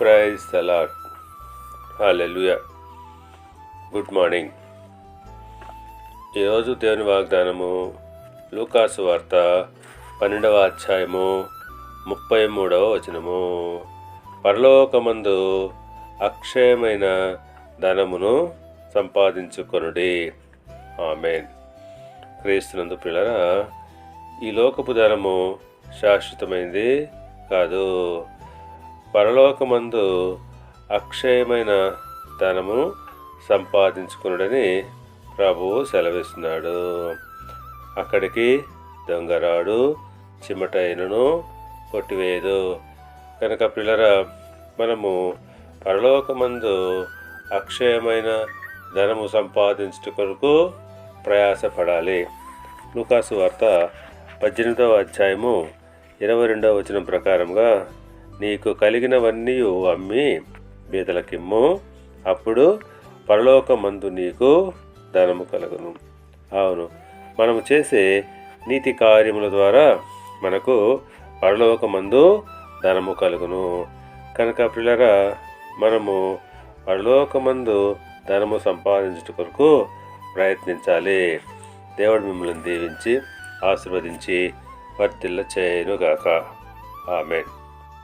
Praise the Lord hallelujah good morning ఈరోజు దేవుని వాగ్దానము లూకాసు వార్త పన్నెండవ అధ్యాయము ముప్పై మూడవ వచనము. పరలోకమందు అక్షయమైన ధనమును సంపాదించుకొనుడి. ఆమెన్. క్రీస్తునందు పిల్లరా ఈ లోకపు ధనము శాశ్వతమైంది కాదు. పరలోకమందు అక్షయమైన ధనము సంపాదించుకున్నాడని ప్రభువు సెలవిస్తున్నాడు. అక్కడికి దొంగరాడు చిమటైనను కొట్టివేయదు. కనుక పిల్లరా మనము పరలోకమందు అక్షయమైన ధనము సంపాదించుట కొరకు ప్రయాసపడాలి. లూకాసు వార్త పద్దెనిమిదవ అధ్యాయము ఇరవై రెండవ వచనం ప్రకారంగా నీకు కలిగినవన్నీ అమ్మి బీదలకిమ్ము. అప్పుడు పరలోకమందు నీకు ధనము కలుగును. అవును మనము చేసే నీతి కార్యముల ద్వారా మనకు పరలోకమందు ధనము కలుగును. కనుక పిల్లరా మనము పరలోకమందు ధనము సంపాదించుట కొరకు ప్రయత్నించాలి. దేవుడు మిమ్మల్ని దీవించి ఆశీర్వదించి వర్తిల్ల చేయనుగాక ఆమెన్.